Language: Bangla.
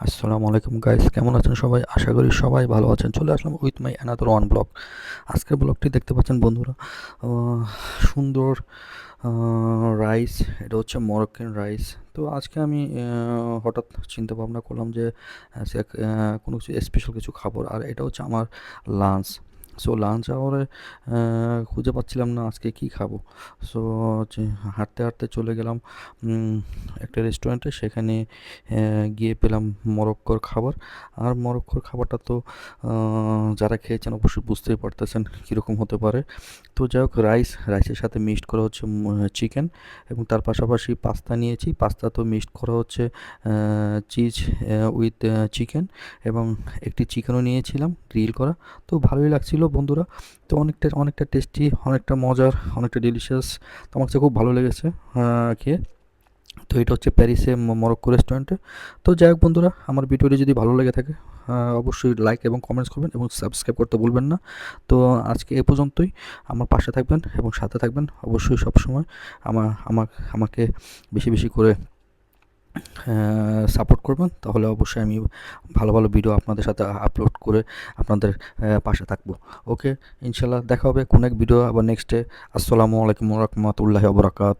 আসসালামু আলাইকুম গাইস কেমন আছেন সবাই? আশা করি সবাই ভালো আছেন। চলে আসলাম with my another one blog আজকের ব্লগটি দেখতে পাচ্ছেন বন্ধুরা সুন্দর রাইস এটা হচ্ছে মরক্কান রাইস তো আজকে আমি হঠাৎ চিন্তা ভাবনা করলাম যে কোনো কিছু স্পেশাল কিছু খাবার আর এটা হচ্ছে আমার লাঞ্চ সো লাঞ্চ আওয়ারে খুঁজে পাচ্ছিলাম না আজকে কি খাব। সো হাঁটতে হাঁটতে চলে গেলাম একটা রেস্টুরেন্টে সেখানে গিয়ে পেলাম মরক্কোর খাবার। আর মরক্কোর খাবারটা তো যারা খেয়েছেন অবশ্যই বুঝতেই পারতেছেন কীরকম হতে পারে। তো যাই হোক রাইস রাইসের সাথে মিক্সড করা হচ্ছে চিকেন এবং তার পাশাপাশি পাস্তা নিয়েছি। পাস্তা তো মিক্সড করা হচ্ছে চিজ উইথ চিকেন এবং একটি চিকেনও নিয়েছিলাম গ্রিল করা। তো ভালোই লাগছিল। বন্ধুরা। তো অনেকটা অনেকটা টেস্টি অনেকটা মজার, অনেকটা ডিলিশিয়াস তো আমার কাছে খুব ভালো লেগেছে খেয়ে। তো এটা হচ্ছে প্যারিসে মরক্কো রেস্টুরেন্টে তো যাই হোক বন্ধুরা, আমার ভিডিওটি যদি ভালো লেগে থাকে অবশ্যই লাইক এবং কমেন্টস করবেন এবং সাবস্ক্রাইব করতে ভুলবেন না। তো আজকে এ পর্যন্তই। আমার পাশে থাকবেন এবং সাথে থাকবেন অবশ্যই সবসময়। আমার, আমাকে বেশি বেশি করে সাপোর্ট করবেন, তাহলে অবশ্যই আমি ভালো ভালো ভিডিও আপনাদের সাথে আপলোড করে আপনাদের পাশে থাকব। ওকে ইনশাল্লাহ দেখা হবে, কোন এক ভিডিও আবার নেক্সটে আসসালামু আলাইকুম রহমতুল্লাহ বরাকাত